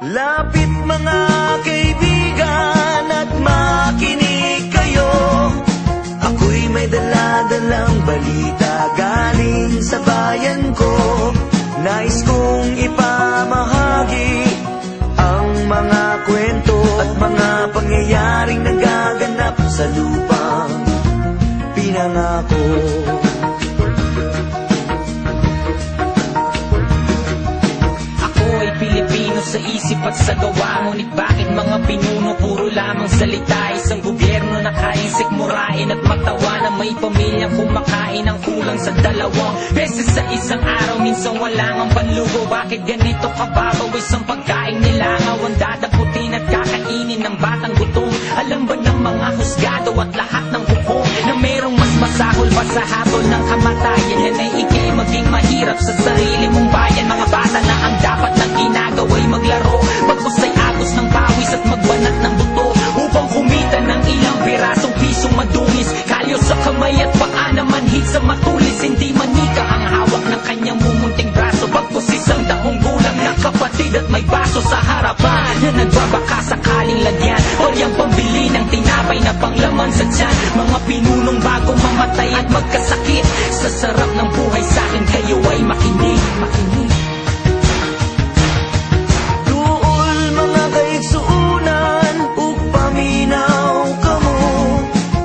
Lapit mga kaibigan at makinig kayo. Ako'y may dala-dalang balita galing sa bayan ko. Nais kong ipamahagi ang mga kwento at mga pangyayaring nagaganap sa lupang pinangako sa isip at sa gawa. Ngunit bakit mga pinuno puro lamang salita? Isang gobyerno na kaisik murain at matawa Na may pamilyang kumakain ang kulang sa dalawang Beses sa isang araw minsan wala ang panlugo. Bakit ganito kababaw? Isang pagkain nilangaw Ang dadaputin at kakainin ng batang gutom. Alam ba ng mga husgado at lahat ng hukom Na merong mas masahol pa sa hatol ng kamatayan? Yan ay ikay maging mahirap sa kapatid at may baso sa harapan. Na nagbabaka sakaling lagyan. O yung pambili ng tinapay na panglaman sa tiyan. Mga pinunong bago mamatay at magkasakit. Sa sarap ng buhay sa akin kayo ay makinig Makinig. Duol mga kaigsuunan ug paminaw kamo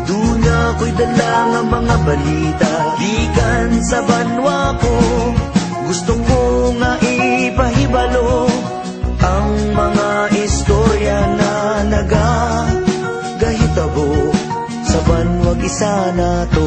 Duna ko'y dala nga mga balita Gikan sa banwa ko. Gusto ko nga ipahibalo isa na to.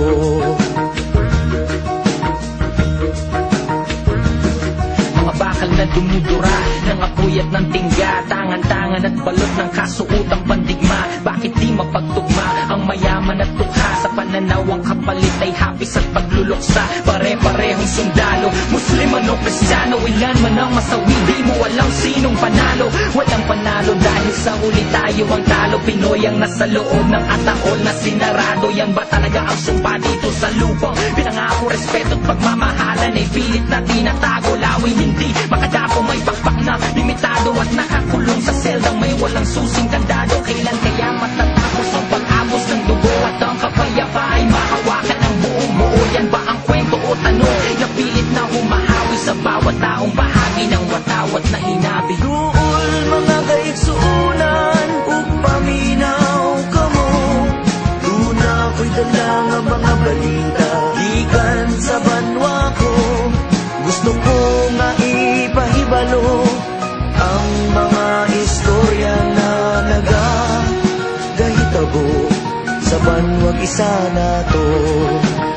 Mga bakal na dumudura ng apoy at ng tingga Tangan-tangan at balot ng kasuotang pandigma. Bakit di mapagtugma ang mayaman at tukha? Sa pananaw ang kapalit ay hapis at pagluluksa. Pare-parehong sundalo Muslim o Kristiyano Ilan man ang masawi Di mo alam sinong panalo. Walang panalo dahil sa huli tayo ang talo Pinoy ang nasa loob ng ataol na sinarado. Yan ba talaga ang sumpa dito sa lupang Pinangako respeto at pagmamahalan Ay pilit na tinatago. Laway hindi makadapo May pakpak na limitado At nakakulong taong bahagi Ng watawat na hinabi. Duol mga kaigsuunan ug paminaw kamo Duna ko'y dala nga mga balita Gikan sa banwa ko. Gusto ko nga ipahibalo Ang mga istorya na naga Gahitabo sa banwag isa na to